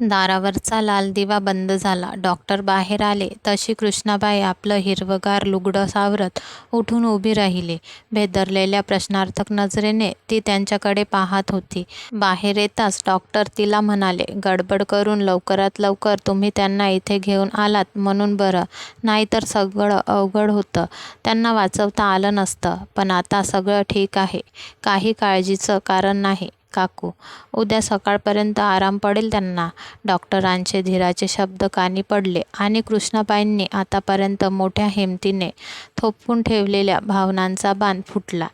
दारावरचा लाल दिवा बंद झाला. डॉक्टर बाहेर आले तशी कृष्णाबाई आपलं हिरवंगार लुगडं सावरत उठून उभी राहिली. भेदरलेल्या प्रश्नार्थक नजरेने ती त्यांच्याकडे पाहत होती. बाहेर येताच डॉक्टर तिला म्हणाले, गडबड करून लवकरात लवकर तुम्ही त्यांना इथे घेऊन आलात म्हणून बरं, नाहीतर सगळं अवघड होतं. त्यांना वाचवता आलं नसतं. पण आता सगळं ठीक आहे. काही काळजीचं कारण नाही, काकू. उद्या सकाळपर्यंत आराम पडेल त्यांना. डॉक्टरांचे धीराचे शब्द कानी पडले आणि कृष्णाबाईंनी आतापर्यंत मोठ्या हिमतीने थोपवून ठेवलेल्या भावनांचा बाण फुटला.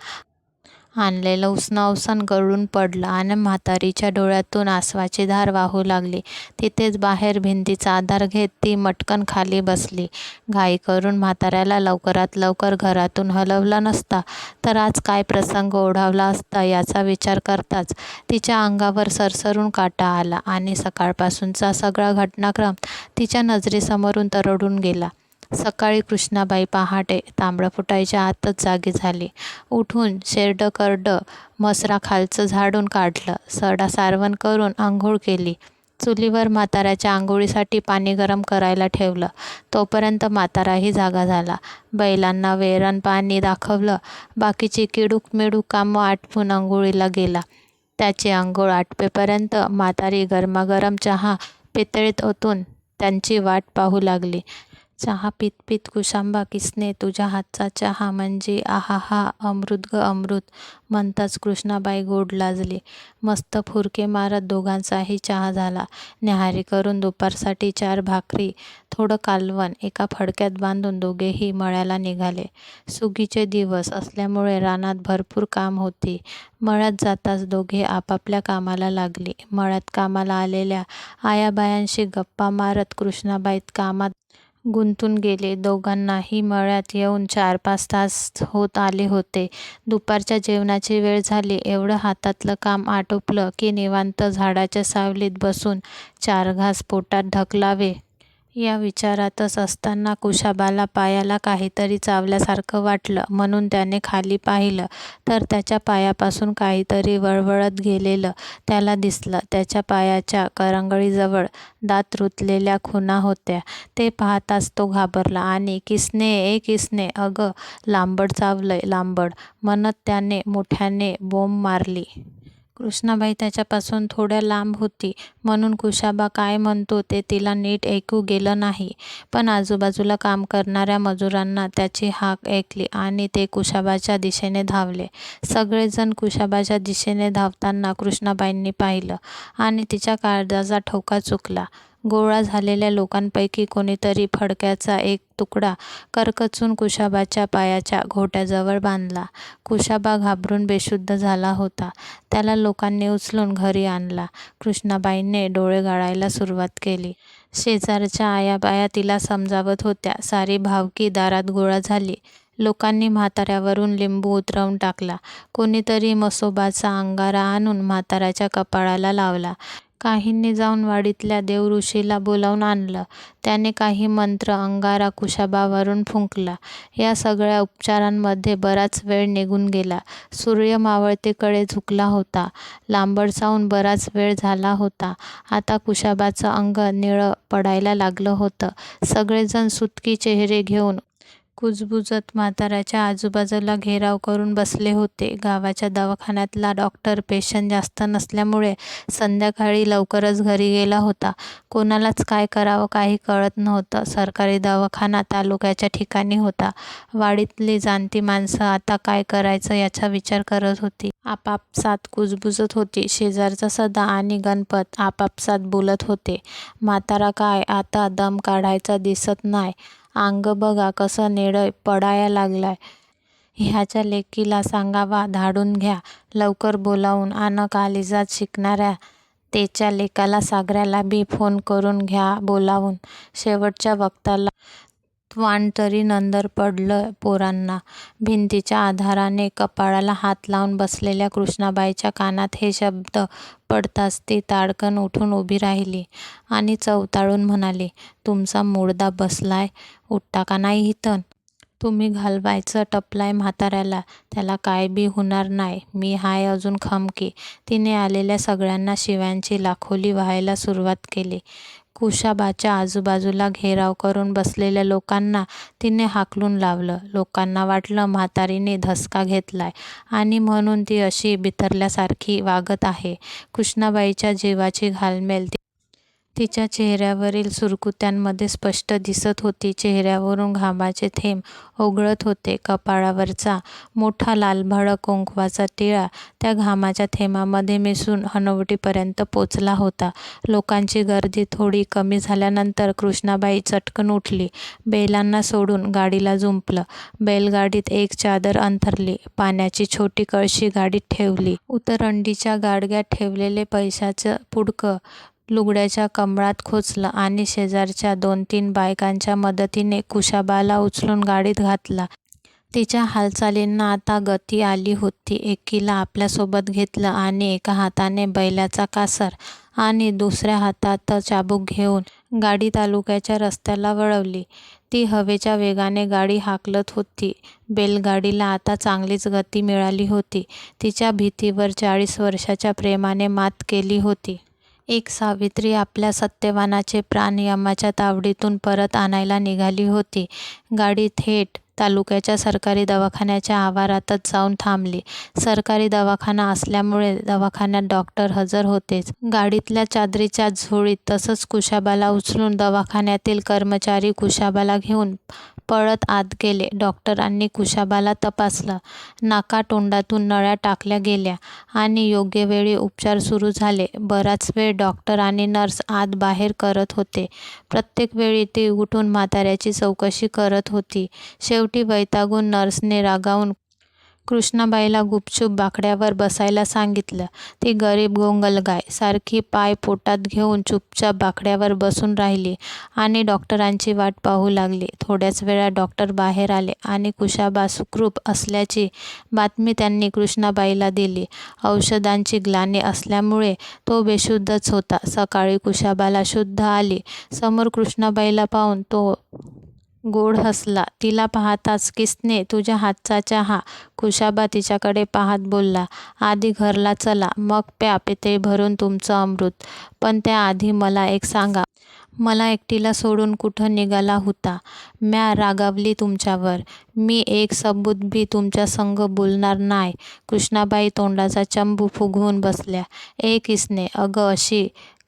आणलेलं उसनं गळून पडलं आणि म्हातारीच्या डोळ्यातून आसवाची धार वाहू लागली. तिथेच बाहेर भिंतीचा आधार घेत ती मटकन खाली बसली. घाई करून म्हाताऱ्याला लवकरात लवकर घरातून हलवलं नसता तर आज काय प्रसंग ओढावला असता याचा विचार करताच तिच्या अंगावर सरसरून काटा आला आणि सकाळपासूनचा सगळा घटनाक्रम तिच्या नजरेसमोरून तरडून गेला. सकाळी कृष्णाबाई पहाटे तांबडं फुटायच्या आतच जागी झाली. उठून शेरडं-करडं मसराखालचं झाडून काढलं. सडा सारवण करून आंघोळ केली. चुलीवर म्हाताऱ्याच्या आंघोळीसाठी पाणी गरम करायला ठेवलं. तोपर्यंत म्हाताराही जागा झाला. बैलांना वेरण पाणी दाखवलं. बाकीची किडूक-मिडूक कामं आटपून आंघोळीला गेला. त्याची आंघोळ आटपेपर्यंत म्हातारी गरमागरम चहा पितळीत ओतून त्यांची वाट पाहू लागली. चहा पित पित कुशांबा किसने तुझ्या हातचा चहा म्हणजे आहाहा अमृत ग अमृत म्हणताच कृष्णाबाई गोड लाजली. मस्त फुरके मारत दोघांचाही चहा झाला. न्याहारी करून दुपारसाठी चार भाकरी, थोडं कालवण एका फडक्यात बांधून दोघेही मळ्याला निघाले. सुगीचे दिवस असल्यामुळे रानात भरपूर काम होती. मळ्यात जाताच दोघे आपापल्या कामाला लागली. मळ्यात कामाला आलेल्या आयाबायांशी गप्पा मारत कृष्णाबाईत कामात गुंतून गेले. दोघांनाही मळ्यात येऊन चार-पाच तास होत आले होते. दुपारच्या जेवणाची वेळ झाली. एवढं हातातलं काम आटोपलं की निवांत झाडाच्या सावलीत बसून चार घास पोटात ढकलावे या विचारातच असताना कुशाबाला पायाला काहीतरी चावल्यासारखं वाटलं. म्हणून त्याने खाली पाहिलं तर त्याच्या पायापासून काहीतरी वळवळत गेलेलं त्याला दिसलं. त्याच्या पायाच्या करंगळीजवळ दात रुतलेल्या खुणा होत्या. ते पाहताच तो घाबरला आणि किसने ए किसने अगं लांबड चावलंय लांबड म्हणत त्याने मोठ्याने बोंब मारली. कृष्णाबाई त्याच्यापासून थोड्या लांब होती म्हणून कुशाबा काय म्हणतो ते तिला नीट ऐकू गेलं नाही. पण आजूबाजूला काम करणाऱ्या मजुरांना त्याची हाक ऐकली आणि ते कुशाबाच्या दिशेने धावले. सगळेजण कुशाबाच्या दिशेने धावताना कृष्णाबाईंनी पाहिलं आणि तिच्या काळजाचा ठोका चुकला. गोळा झालेल्या लोकांपैकी कोणीतरी फडक्याचा एक तुकडा करकचून कुशाबाच्या पायाच्या घोट्याजवळ बांधला. कुशाबा घाबरून बेशुद्ध झाला होता. त्याला लोकांनी उचलून घरी आणला. कृष्णाबाईंनी डोळे गाळायला सुरुवात केली. शेजारच्या आयाबाया तिला समजावत होत्या. सारी भावकी दारात गोळा झाली. लोकांनी म्हाताऱ्यावरून लिंबू उतरवून टाकला. कोणीतरी म्हसोबाचा अंगारा आणून म्हाताऱ्याच्या कपाळाला लावला. काहींनी जाऊन वाडीतल्या देवऋषीला बोलावून आणलं. त्याने काही मंत्र अंगारा कुशाबावरून फुंकला. या सगळ्या उपचारांमध्ये बराच वेळ निघून गेला. सूर्य मावळतीकडे झुकला होता. लांबडचावून बराच वेळ झाला होता. आता कुशाबाचं अंग निळं पडायला लागलं होतं. सगळेजण सुतकी चेहरे घेऊन कुजबुजत म्हाताऱ्याच्या आजूबाजूला घेराव करून बसले होते. गावाच्या दवाखान्यातला डॉक्टर पेशंट जास्त नसल्यामुळे संध्याकाळी लवकरच घरी गेला होता. कोणालाच काय करावं काही कळत नव्हतं. सरकारी दवाखाना तालुक्याच्या ठिकाणी होता. वाडीतली जाणती माणसं आता काय करायचं याचा विचार करत होती. आपापसात कुजबुजत होती. शेजारचा सदा आणि गणपत आपापसात बोलत होते. म्हातारा काय आता दम काढायचा दिसत नाही आंग बघा कसं निळं पडाया लागलाय ह्याच्या लेकीला सांगावा धाडून घ्या लवकर बोलावून अन कालिजात शिकणाऱ्या तेच्या लेकाला सागऱ्याला बी फोन करून घ्या बोलावून. शेवटच्या वक्ताला वान तरी नंदर पडलं पोरांना. भिंतीच्या आधाराने कपाळाला हात लावून बसलेल्या कृष्णाबाईच्या कानात हे शब्द पडताच ती ताडकन उठून उभी राहिली आणि चवताळून म्हणाली, तुमचा मुडदा बसलाय. उठता का नाही इथून. तुम्ही घालवायचं टपलाय म्हाताऱ्याला त्याला काय बी होणार नाय मी हाय अजून खमकी तिने आलेल्या सगळ्यांना शिव्यांची लाखोली व्हायला सुरुवात केली कुशाबाच्या आजूबाजूला घेराव करून बसलेल्या लोकांना तिने हाकलून लावलं. लोकांना वाटलं म्हातारीने धसका घेतलाय आणि म्हणून ती अशी बिथरल्यासारखी वागत आहे. कृष्णाबाईच्या जीवाची घालमेल तिच्या चेहऱ्यावरील सुरकुत्यांमध्ये स्पष्ट दिसत होती. चेहऱ्यावरून घामाचे थेंब ओघळत होते. कपाळावरचा मोठा लालभडक कुंकवाचा टिळा त्या घामाच्या थेंबामध्ये मिसळून हनवटीपर्यंत पोचला होता. लोकांची गर्दी थोडी कमी झाल्यानंतर कृष्णाबाई चटकन उठली. बैलांना सोडून गाडीला जुंपलं बैलगाडीत एक चादर अंथरली. पाण्याची छोटी कळशी गाडीत ठेवली. उतरंडीच्या गाडग्यात ठेवलेले पैशाचं पुडकं लुगड्याच्या कमळात खोचलं आणि शेजारच्या दोन तीन बायकांच्या मदतीने कुशाबाला उचलून गाडीत घातला. तिच्या हालचालींना आता गती आली होती. एकीला आपल्यासोबत घेतलं आणि एका हाताने बैलाचा कासर आणि दुसऱ्या हातात चाबूक घेऊन गाडी तालुक्याच्या रस्त्याला वळवली. ती हवेच्या वेगाने गाडी हाकलत होती. बैलगाडीला आता चांगलीच गती मिळाली होती. तिच्या भीतीवर चाळीस वर्षाच्या प्रेमाने मात केली होती. एक सावित्री आपल्या सत्यवानाचे प्राण यमाच्या तावडीतून परत आणायला निघाली होती. गाडी थेट तालुक्याच्या सरकारी दवाखान्याच्या आवारातच जाऊन थांबली. सरकारी दवाखाना असल्यामुळे दवाखान्यात डॉक्टर हजर होतेच. गाडीतल्या चादरीच्या झोळीत तसंच कुशाबाला उचलून दवाखान्यातील कर्मचारी कुशाबाला घेऊन पळत आत गेले. डॉक्टरांनी कुशाबाला तपासलं. नाकातोंडातून नळ्या टाकल्या गेल्या आणि योग्य वेळी उपचार सुरू झाले. बराच वेळ डॉक्टर आणि नर्स आत बाहेर करत होते. प्रत्येक वेळी ती उठून म्हाताऱ्याची चौकशी करत होती. शेवटी वैतागून नर्सने रागावून कृष्णाबाईला गुपचूप बाकड्यावर बसायला सांगितलं. ती गरीब गोंगलगाय सारखी पाय पोटात घेऊन चुपचाप बाकड्यावर बसून राहिली आणि डॉक्टरांची वाट पाहू लागली. थोड्याच वेळा डॉक्टर बाहेर आले आणि कुशाबा सुखरूप असल्याची बातमी त्यांनी कृष्णाबाईला दिली. औषधांची ग्लानी असल्यामुळे तो बेशुद्धच होता. सकाळी कुशाबाला शुद्ध आली. समोर कृष्णाबाईला पाहून तो गोड हसला. तिला पाहताच किसने तुझ्या हातचा चहा खुशाबा तिच्याकडे पाहत बोलला आधी घरला चला मग प्या पिते भरून तुमचं अमृत. पण त्याआधी मला एक सांगा. मला एकटीला सोडून कुठं निघाला होता? म्या रागावली तुमच्यावर. मी एक सबूत बी तुमच्या संग बोलणार नाही. कृष्णाबाई तोंडाचा चंबू फुगवून बसल्या. ए किसने अगं अशी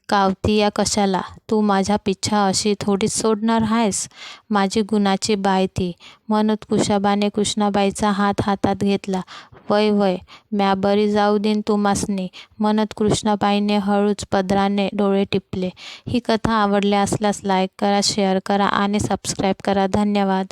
कावतीया कशाला? तू माझा पिच्छा अशी थोडीच सोडणार आहेस माझी गुणाची बाय ती. म्हणत कुशाबाने कृष्णाबाईचा हात हातात घेतला. वय वय. म्या बरी जाऊ देन तुमासनी. म्हणत कृष्णाबाईने हळूच पदराने डोळे टिपले. ही कथा आवडल्या असल्यास लाईक करा शेअर करा आणि सबस्क्राईब करा. धन्यवाद.